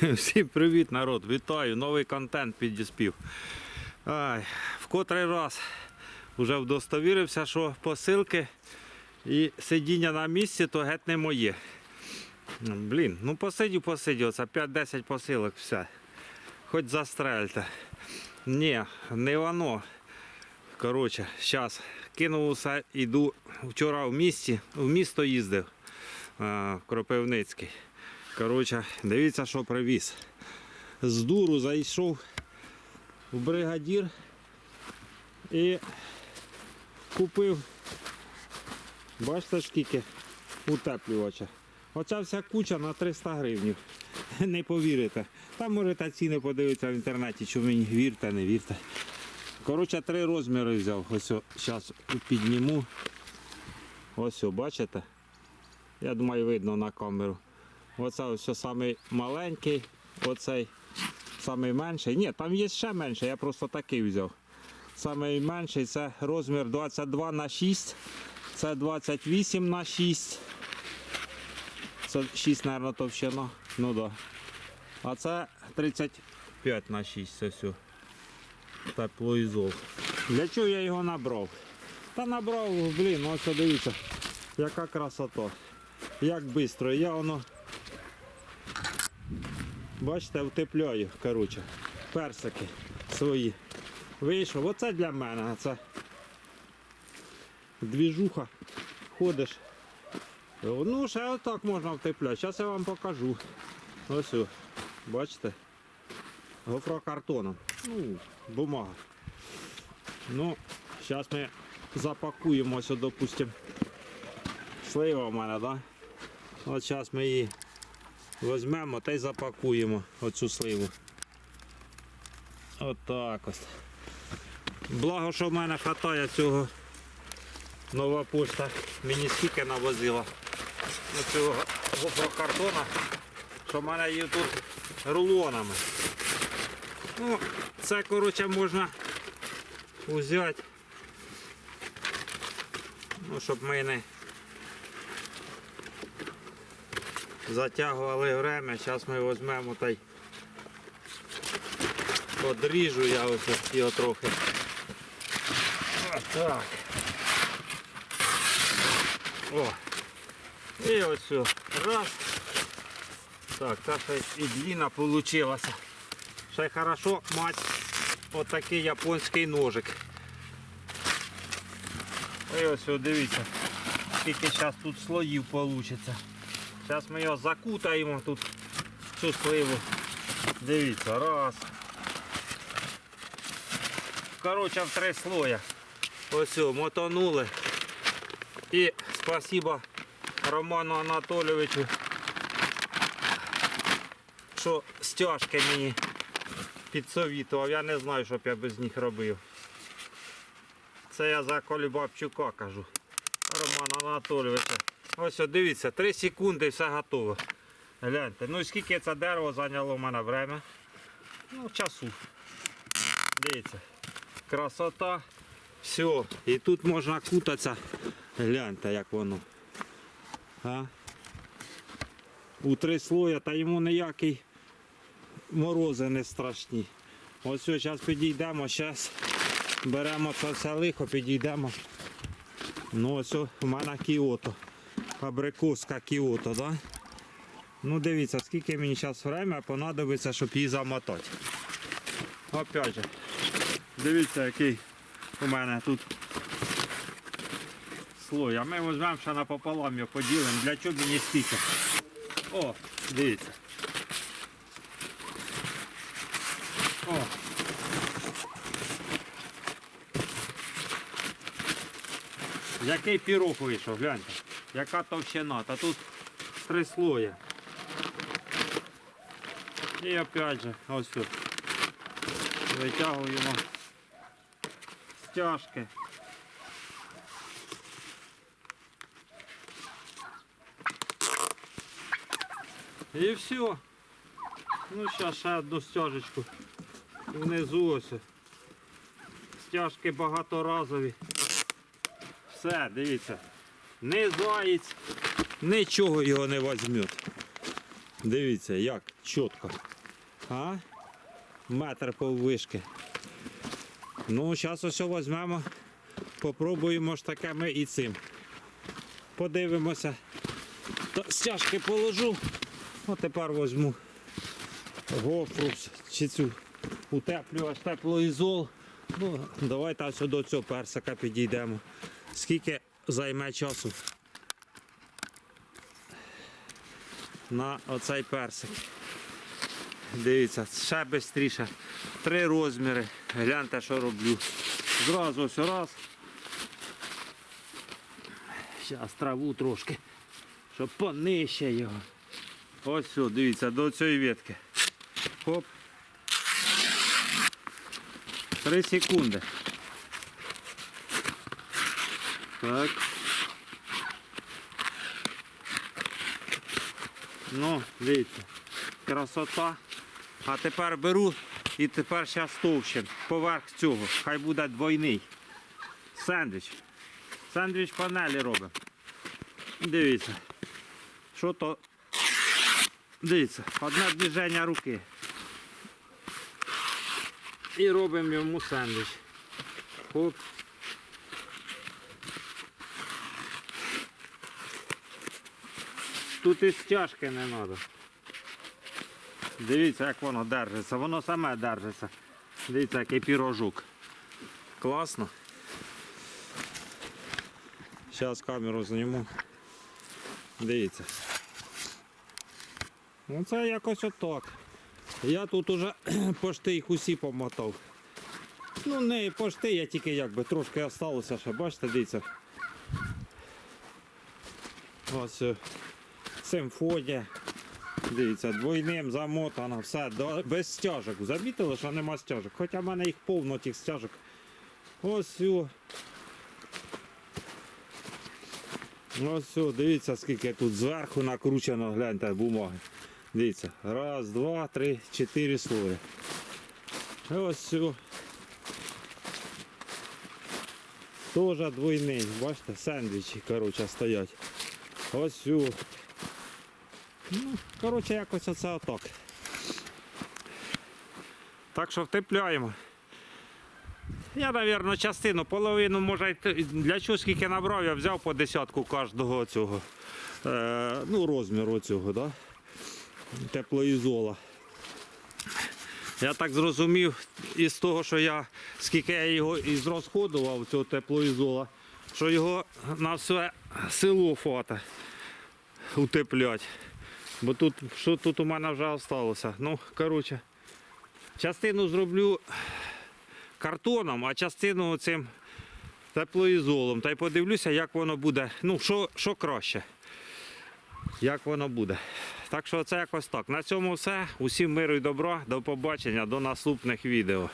Всім привіт, народ! Вітаю! Новий контент підіспів. Ай, в котрий раз вже вдостовірився, що посилки і сидіння на місці то геть не моє. Блін, ну посидів, посидів, оце 5-10 посилок, все. Хоч застрельте. Ні, не воно. Коротше, зараз кинув усе, йду вчора в місті, в місто їздив в Кропивницький. Коротше, дивіться, що привіз. З дуру зайшов в бригадір і купив, бачите скільки утеплювача. Оця вся куча на 300 гривень. Не повірите. Там можете ціни подивитися в інтернеті, що мені вірте, не вірте. Коротше, три розміри взяв. Ось зараз підніму. Ось, бачите? Я думаю, видно на камеру. Оце ось самий маленький, оцей самий менший. Ні, там є ще менше, я просто такий взяв. Самий менший це розмір 22 на 6, це 28 на 6. Це 6, мабуть, товщина. Ну да. А це 35 на 6, це все. Теплоізол. Для чого я його набрав? Та набрав, блін, ось дивіться, яка красота. Як швидко. Я воно Бачите, утепляю, коротше, персики свої. Вийшов. Оце для мене. Це двіжуха. Ходиш. Ну, ще отак можна втепляти. Зараз я вам покажу. Ось. о. Бачите? Гофрокартоном. Ну, бумага. Ну, зараз ми запакуємо ось, допустимо. Слива в мене, так? Да? От зараз ми її Візьмемо та й запакуємо оцю сливу. Отак ось. Благо, що в мене хватає цього нова пошта. Мені скільки навозила цього гофрокартона, що в мене є тут рулонами. Ну, це коротше можна взяти, ну, щоб ми не затягували время. Зараз ми візьмемо та й подріжу я ось його трохи. Ось так. О. І ось. Раз. Так, та ще і длина вийшла. Ще хорошо мати отакий японський ножик. І ось, дивіться, скільки зараз тут слоїв вийде. Зараз ми його закутаємо тут цю сливу. Дивіться, раз. Коротше, в три слоя. Ось мотонули. І спасибо Роману Анатолійовичу, що стяжки мені підсовітував. Я не знаю, що б я без них робив. Це я за Колібабчука кажу. Романа Анатолійовича. Ось, дивіться, 3 секунди і все готово. Гляньте, ну скільки це дерево зайняло в мене время? Ну, часу. Дивіться. Красота. Все. І тут можна кутатися. Гляньте, як воно. А? У три слоя, та йому ніякий морози не страшні. Ось зараз підійдемо, зараз беремо це все лихо, підійдемо. Ну ось у мене кіото абрикоска кіото, да? Ну дивіться, скільки мені зараз время понадобиться, щоб її замотати. Опять же, дивіться, який у мене тут слой. А ми візьмемо ще напополам його поділимо. Для чого мені стільки? О, дивіться. О. Який пірог вийшов, гляньте. Яка товщина, та тут три слоя. І опять же, ось тут. Витягуємо стяжки. І все. Ну зараз ще одну стяжечку. Внизу ось. Стяжки багаторазові. Все, дивіться. Не заєць, нічого його не візьме. Дивіться, як чітко. А? Метр поввишки. Ну, зараз ось візьмемо, попробуємо ж таке ми і цим. Подивимося. Та стяжки положу. О, тепер візьму гофрус чи цю утеплювач теплоізол. Ну, давайте ось до цього персика підійдемо. Скільки займе часу на оцей персик. Дивіться, ще швидше. Три розміри. Гляньте, що роблю. Зразу ось раз. Зараз траву трошки, щоб понижче його. Ось все, дивіться, до цієї ветки. Хоп. Три секунди. Так. Ну, дивіться. Красота. А тепер беру і тепер зараз товщим. Поверх цього. Хай буде двойний. Сендвіч. Сендвіч панелі робимо. Дивіться. Що то. Дивіться, одне движення руки. І робимо йому сендвіч. Хоп. Тут і стяжки не треба. Дивіться, як воно держиться. Воно саме держиться. Дивіться, який пірожук. Класно. Зараз камеру зніму. Дивіться. Ну це якось отак. Я тут уже пошти їх усі помотав. Ну не пошти, я тільки якби трошки осталося ще, бачите, дивіться. Ось е, симфонія. Дивіться, двойним замотано, все, без стяжок. Замітили, що нема стяжок. Хоча в мене їх повно тих стяжок. Ось о. Ось о, дивіться, скільки тут зверху накручено, гляньте, бумаги. Дивіться, раз, два, три, чотири слої. Ось о. Тоже двойний, бачите, сендвічі, коротше, стоять. Ось о. Ну, коротше, якось оце отак. Так що втепляємо. Я, мабуть, частину, половину, може, для чого скільки набрав, я взяв по десятку кожного цього. Е, ну, розміру цього, да? теплоізола. Я так зрозумів із того, що я скільки я його зрозходував, цього теплоізола, що його на все село фото утеплять. Бо тут що тут у мене вже залишилося. Ну, коротше, частину зроблю картоном, а частину цим теплоізолом. Та й подивлюся, як воно буде. Ну, що, що краще. Як воно буде. Так що це якось так. На цьому все. Усім миру і добра. До побачення, до наступних відео.